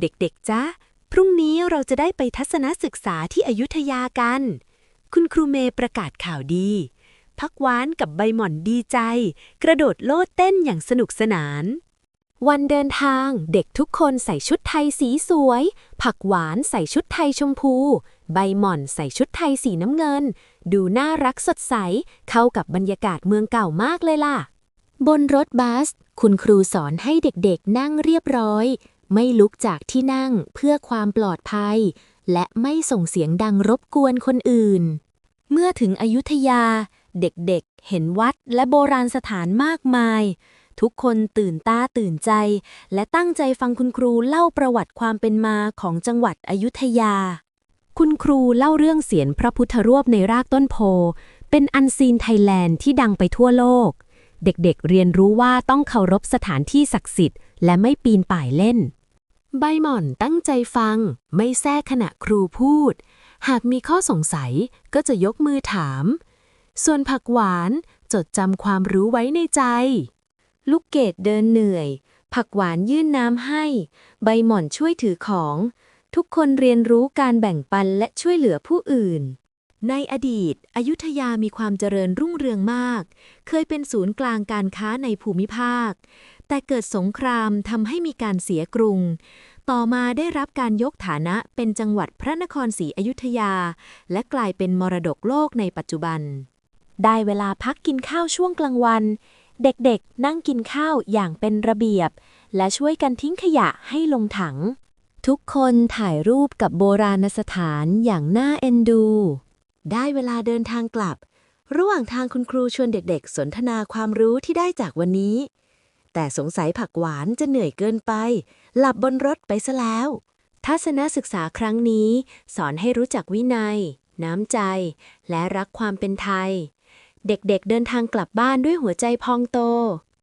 เด็กๆจ๊ะพรุ่งนี้เราจะได้ไปทัศนศึกษาที่อยุธยากัน คุณครูเมย์ประกาศข่าวดี พักหวานกับใบหม่อนดีใจ กระโดดโลดเต้นอย่างสนุกสนาน วันเดินทางเด็กทุกคนใส่ชุดไทยสีสวย ผักหวานใส่ชุดไทยชมพู ใบหม่อนใส่ชุดไทยสีน้ำเงิน ดูน่ารักสดใส เข้ากับบรรยากาศเมืองเก่ามากเลยล่ะ บนรถบัส คุณครูสอนให้เด็กๆนั่งเรียบร้อย ไม่ลุกจากที่นั่งเพื่อความปลอดภัย และไม่ส่งเสียงดังรบกวนคนอื่น เมื่อถึงอยุธยา เด็กๆ เห็นวัดและโบราณสถานมากมาย ทุกคนตื่นตาตื่นใจ และตั้งใจฟังคุณครูเล่าประวัติความเป็นมาของจังหวัดอยุธยา คุณครูเล่าเรื่องเสียนพระพุทธรูปในรากต้นโพ เป็นอันซีนไทยแลนด์ที่ดังไปทั่วโลก เด็กๆเรียนรู้ว่าต้องเคารพสถานที่ศักดิ์สิทธิ์และไม่ปีนป่ายเล่น ใบหม่อนตั้งใจฟัง ไม่แทรกขณะครูพูด หากมีข้อสงสัยก็จะยกมือถาม ส่วนผักหวานจดจำความรู้ไว้ในใจ ลูกเกดเดินเหนื่อย ผักหวานยื่นน้ำให้ ใบหม่อนช่วยถือของ ทุกคนเรียนรู้การแบ่งปันและช่วยเหลือผู้อื่น ในอดีต อยุธยามีความเจริญรุ่งเรืองมาก เคยเป็นศูนย์กลางการค้าในภูมิภาค แต่เกิดสงครามทำให้มีการเสียกรุง ต่อมาได้รับการยกฐานะเป็นจังหวัดพระนครศรีอยุธยา และกลายเป็นมรดกโลกในปัจจุบัน ได้เวลาพักกินข้าวช่วงกลางวัน เด็กๆ นั่งกินข้าวอย่างเป็นระเบียบ และช่วยกันทิ้งขยะให้ลงถัง ทุกคนถ่ายรูปกับโบราณสถานอย่างน่าเอ็นดู ได้เวลาเดินทางกลับ ระหว่างทางคุณครูชวนเด็กๆ สนทนาความรู้ที่ได้จากวันนี้ แต่สงสัยผักหวานจะเหนื่อยเกินไป หลับบนรถไปซะแล้ว ทัศนศึกษาครั้งนี้ สอนให้รู้จักวินัย น้ำใจ และรักความเป็นไทย เด็กๆเดินทางกลับบ้านด้วยหัวใจพองโต